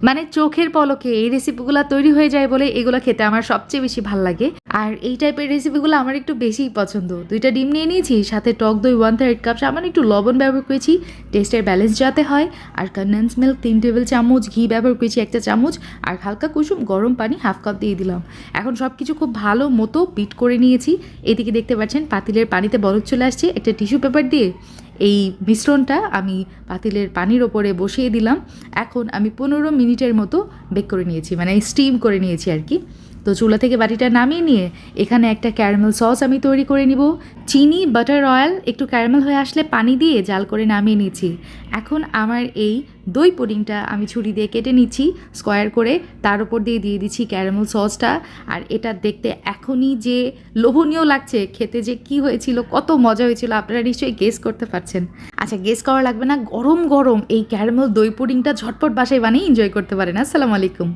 মানে চোখের পলকে এই রেসিপিগুলো তৈরি হয়ে যায় বলে এগুলো খেতে আমার সবচেয়ে বেশি ভালো লাগে। আর এই টাইপের রেসিপিগুলো আমার একটু বেশিই পছন্দ। দুইটা ডিম নিয়ে নিয়েছি, সাথে টক দই ওয়ান থার্ড কাপ সামান্য একটু লবণ ব্যবহার করেছি টেস্টের ব্যালেন্স যাতে হয়। আর কন্ডেন্স মিল্ক তিন টেবিল চামচ, ঘি ব্যবহার করেছি একটা চামচ, আর হালকা কুসুম গরম পানি হাফ কাপ দিয়ে দিলাম। এখন সব কিছু খুব ভালো মতো বিট করে নিয়েছি। এদিকে দেখতে পাচ্ছেন, পাতিলের পানিতে বরফ চলে আসছে, একটা টিস্যু পেপার দিয়ে। এই মিশ্রণটা আমি পাতিলের পানির ওপরে বসিয়ে দিলাম। এখন আমি পনেরো মিনিটের মতো বেক করে নিয়েছি মানে স্টিম করে নিয়েছি আর কি। তো চুলা থেকে বাটিটা নামিয়ে নিয়ে এখানে একটা ক্যারামেল সস আমি তৈরি করে নিব। চিনি, বাটার অয়েল, একটু ক্যারামেল হয়ে আসলে পানি দিয়ে জাল করে নামিয়ে নিচ্ছি। এখন আমার এই দই পুডিংটা আমি ছুরি দিয়ে কেটে নিচ্ছি, স্কোয়ার করে তার উপর দিয়ে দিয়ে দিচ্ছি ক্যারামেল সসটা। আর এটা দেখতে এখনই যে লোভনীয় লাগছে, খেতে যে কি হয়েছিল, কত মজা হয়েছিল, আপনারা নিশ্চয়ই গেস করতে পারছেন। আচ্ছা গেস করা লাগবে না, গরম গরম এই ক্যারামেল দই পুডিংটা ঝটপট বাসায় বানিয়ে এনজয় করতে পারেন। আসসালামু আলাইকুম।